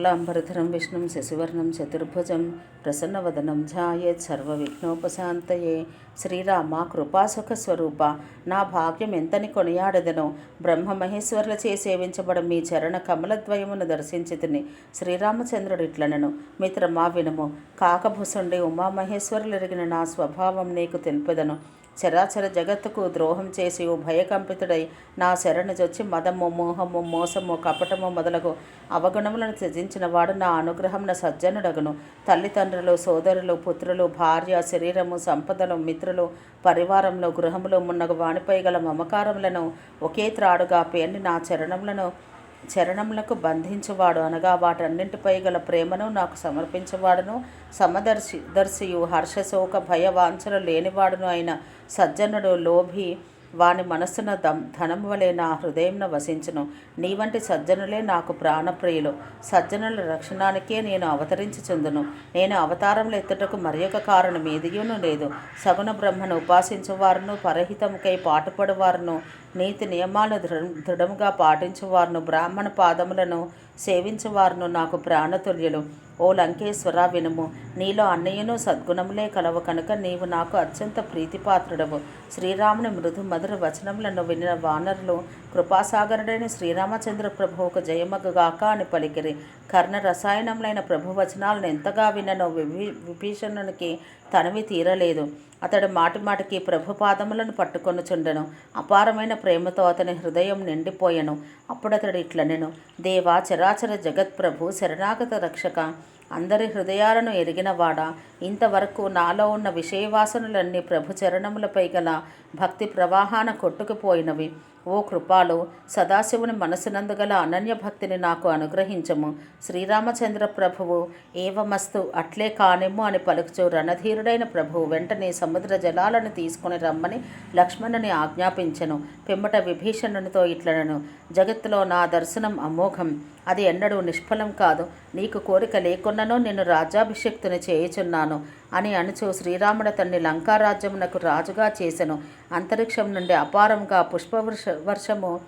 శుక్లాంబరధరం విష్ణుం శశివర్ణం చతుర్భుజం ప్రసన్నవదనం ధ్యాయేత్ సర్వవిఘ్నోపశాంతయే శ్రీరామ కృపాసుఖ స్వరూప నా భాగ్యం ఎంతని కొనియాడదనో బ్రహ్మమహేశ్వరులచే సేవించబడం సేవించబడ మీ చరణ కమలద్వయమును దర్శించితిని శ్రీరామచంద్రుడిట్లనను మిత్రమా వినము కాకభుసుండి ఉమామహేశ్వరులు ఎరిగిన నా స్వభావం నీకు తెలుపెదను. చరాచర జగత్తుకు ద్రోహం చేసి ఓ భయకంపితుడై నా శరణుజొచ్చి మదము మోహము మోసము కపటము మొదలగు అవగుణములను త్యజించిన వాడు నా అనుగ్రహంన సజ్జనుడగును. తల్లిదండ్రులు సోదరులు పుత్రులు భార్య శరీరము సంపదలు మిత్రులు పరివారంలో గృహములు మున్నగు వాణిపై గల మమకారములను ఒకే త్రాడుగా పేర్ని నా చరణములను చరణములకు బంధించువాడు. అనగా వాటన్నింటిపై గల ప్రేమను నాకు సమర్పించేవాడును. సమదర్శి దర్శియు హర్షశోక భయ వాంఛన లేనివాడును అయిన సజ్జనుడు లోభి వాని మనస్సున దం ధనం వలె నా హృదయంన వసించును. నీ వంటి సజ్జనులే నాకు ప్రాణప్రియులు. సజ్జనుల రక్షణానికే నేను అవతరించి చెందును నేను అవతారంలో ఎత్తుటకు మరి ఒక కారణం ఏదియును లేదు. సగుణ బ్రహ్మను ఉపాసించువారును పరహితముకై పాటుపడువారును. నీతి నియమాలు దృఢ దృఢముగా పాటించేవారును బ్రాహ్మణ పాదములను సేవించువారును నాకు ప్రాణతుల్యులు. ఓ లంకేశ్వర వినుము. నీలో అన్నయ్యను సద్గుణములే కలవు కనుక నీవు నాకు అత్యంత ప్రీతిపాత్రుడవు. శ్రీరాముని మృదు మధుర వచనములను వినిన వానరులు కృపాసాగరుడైన శ్రీరామచంద్ర ప్రభువుకు జయమగగాక అని పలికిరి. కర్ణ రసాయనములైన ప్రభు వచనాలను ఎంతగా విననో విభీ విభీషణునికి తనవి తీరలేదు. అతడు మాటి మాటికి ప్రభు పాదములను పట్టుకొనుచుండెను. అపారమైన ప్రేమతో అతని హృదయం నిండిపోయెను. అప్పుడతడు ఇట్లనెను దేవా చరాచర జగత్ప్రభు శరణాగత రక్షక అందరి హృదయాలను ఎరిగినవాడా? ఇంతవరకు నాలో ఉన్న విషయవాసనలన్నీ ప్రభు చరణములపై గల భక్తి ప్రవాహాన కొట్టుకుపోయినవి. ఓ కృపాలు సదాశివుని మనసునందు గల అనన్య భక్తిని నాకు అనుగ్రహించము. శ్రీరామచంద్ర ప్రభువు ఏవమస్తు అట్లే కానిమ్ము అని పలుకుచు రణధీరుడైన ప్రభువు వెంటనే సముద్ర జలాలను తీసుకుని రమ్మని లక్ష్మణుని ఆజ్ఞాపించెను. పిమ్మట విభీషణునితో ఇట్లనను జగత్తులో నా దర్శనం అమోఘం. అది ఎన్నడూ నిష్ఫలం కాదు. నీకు కోరిక లేకున్ననో నేను రాజాభిషక్తుని చేయుచున్నాను. అని అనుచు శ్రీరాముడు తన్ని లంకారాజ్యమునకు రాజుగా చేసెను. అంతరిక్షం నుండి అపారంగా పుష్పవర్ష వర్షము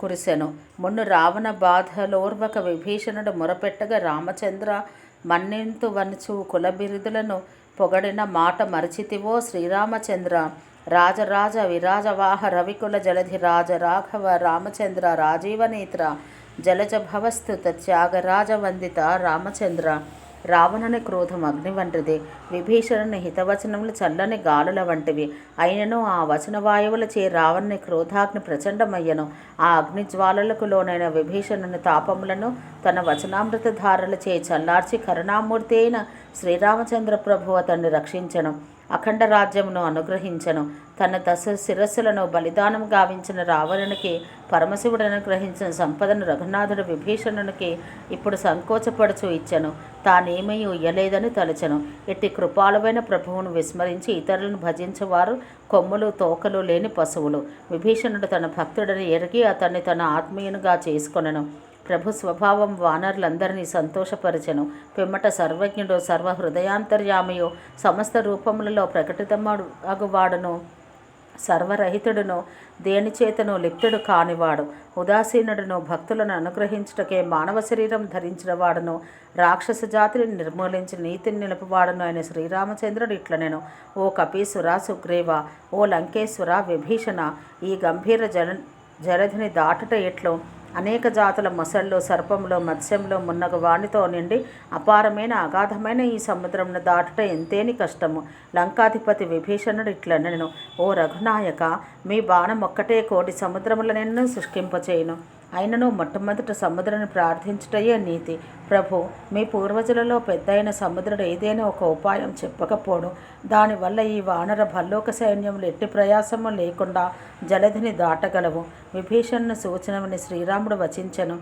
కురిసెను. మున్ను రావణ బాధలోర్వక విభీషణుడు మొరపెట్టగా రామచంద్ర మన్నింతు వనుచు కులబిరుదులను పొగడిన మాట మరచితివో శ్రీరామచంద్ర. రాజరాజ విరాజవాహ రవికుల జలధి రాజ రాఘవ రామచంద్ర రాజీవనేత్ర జలజ భవస్థుత త్యాగరాజ వందిత రామచంద్ర. రావణుని క్రోధం అగ్ని వంటిది. విభీషణుని హితవచనములు చల్లని గాలుల వంటివి. అయినను ఆ వచన వాయువులచే రావణుని క్రోధాగ్ని ప్రచండమయ్యను. ఆ అగ్ని జ్వాలలకు లోనైన విభీషణుని తాపములను తన వచనామృత ధారలచే చల్లార్చి కరుణామూర్తి అయిన శ్రీరామచంద్ర ప్రభు అతన్ని రక్షించను. అఖండ రాజ్యమును అనుగ్రహించను. తన దశ శిరస్సులను బలిదానం గావించిన రావణునికి పరమశివుడు అనుగ్రహించిన సంపదను రఘునాథుడు విభీషణునికి ఇప్పుడు సంకోచపడుచు ఇచ్చను. తానేమీ ఇయ్యలేదని తలచెను. ఎట్టి కృపాలువైన ప్రభువును విస్మరించి ఇతరులను భజించేవారు కొమ్ములు తోకలు లేని పశువులు. విభీషణుడు తన భక్తుడని ఎరిగి అతన్ని తన ఆత్మీయునిగా చేసుకొనను. ప్రభు స్వభావం వానరులందరినీ సంతోషపరచెను. పిమ్మట సర్వజ్ఞుడు సర్వ హృదయాంతర్యామయో సమస్త రూపములలో ప్రకటితమడు అగువాడును. సర్వరహితుడును దేనిచేతను లిప్తుడు కానివాడు. ఉదాసీనుడును భక్తులను అనుగ్రహించుటకే మానవ శరీరం ధరించిన వాడును రాక్షస జాతిని నిర్మూలించి నీతిని నిలుపువాడును అయిన శ్రీరామచంద్రుడు ఇట్లనెను. ఓ కపీసుర సుగ్రీవ ఓ లంకేశ్వర విభీషణ ఈ గంభీర జల జలధిని దాటుట ఎట్లు? అనేక జాతుల మొసళ్ళు సర్పంలో మత్స్యంలో మున్నగ వానితో నిండి అపారమైన అగాధమైన ఈ సముద్రంను దాటుట ఎంతేని కష్టము. లంకాధిపతి విభీషణుడు ఇట్లనెను ఓ రఘునాయక మీ బాణం ఒక్కటే కోటి సముద్రముల నిన్ను శుష్కింపచేయును అయినను మొట్టమొదట సముద్రాన్ని ప్రార్థించుటయే నీతి. ప్రభు మీ పూర్వజులలో పెద్దయిన సముద్రుడు ఏదైనా ఒక ఉపాయం చెప్పకపోవడం దానివల్ల ఈ వానర భల్లోక సైన్యములు ఎట్టి ప్రయాసము లేకుండా జలధిని దాటగలవు. విభీషణను సూచనమని శ్రీరాముడు వచించను.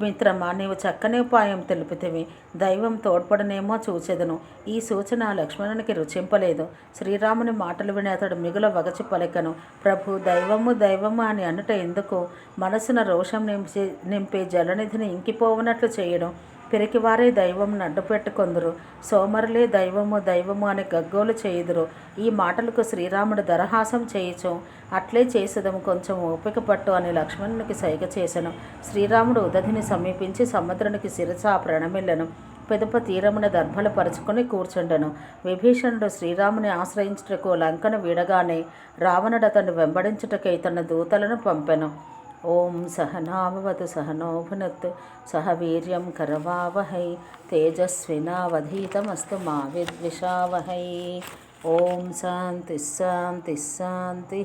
మిత్రమా నీవు చక్కని ఉపాయం తెలుపుతివి. దైవం తోడ్పడనేమో చూచెదను. ఈ సూచన లక్ష్మణునికి రుచింపలేదు. శ్రీరాముని మాటలు విని అతడు మిగుల వగచి పలికను. ప్రభు దైవము దైవము అని అనుట ఎందుకు? మనసున రోషం నింపి నింపి జలనిధిని ఇంకిపోవనట్లు చేయడం పిరికివారే దైవం నడ్డుపెట్టుకొందురు. సోమరులే దైవము దైవము అని గగ్గోలు చేయుదురు. ఈ మాటలకు శ్రీరాముడు దరహాసం చేయుచు అట్లే చేసేదము కొంచెం ఓపిక పట్టు అని లక్ష్మణునికి సైగ చేసెను. శ్రీరాముడు ఉదధిని సమీపించి సముద్రునికి శిరస ప్రణమిల్లెను. పెదప తీరమున దర్భలు పరుచుకొని కూర్చుండెను. విభీషణుడు శ్రీరాముని ఆశ్రయించుటకు లంకను వీడగానే రావణుడు అతను వెంబడించుటకై తన దూతలను పంపెను. ఓం సహనామవతు సహనోభునత్తు సహ వీర్యం కరవావహై తేజస్వినావధీతమస్తు మా విద్విషావహై. ఓం శాంతి శాంతి శాంతి.